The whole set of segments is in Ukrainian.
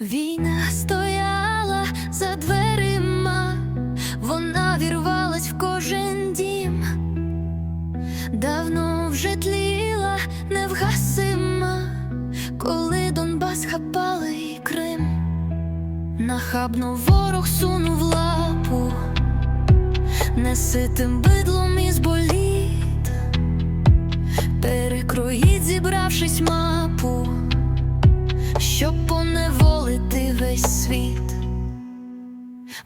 Війна стояла за дверима, вона вірвалась в кожен дім, давно вже тліла невгасима, коли Донбас хапали і Крим, нахабно ворог сунув лапу, неситим бидлом із боліт, перекроїть, зібравшись мапу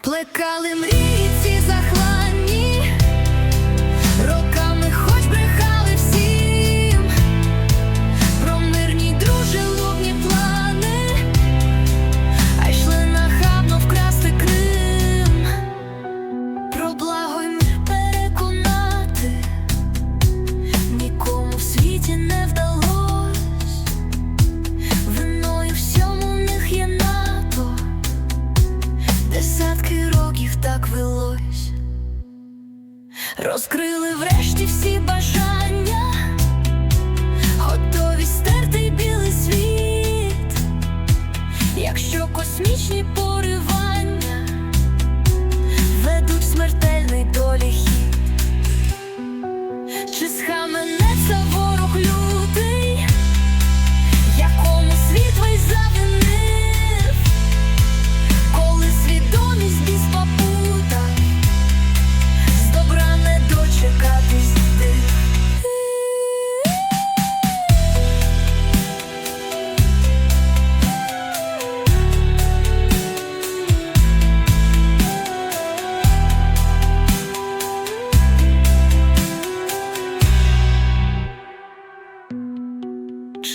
Плекали мрії розкрили врешті всі бажання,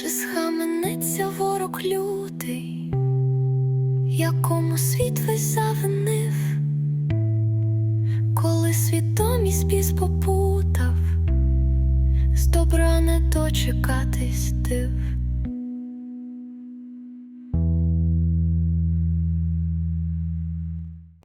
Чи схаменеться ворог лютий, якому світ весь завинив, коли свідомість біс попутав, з добра не дочекатись див.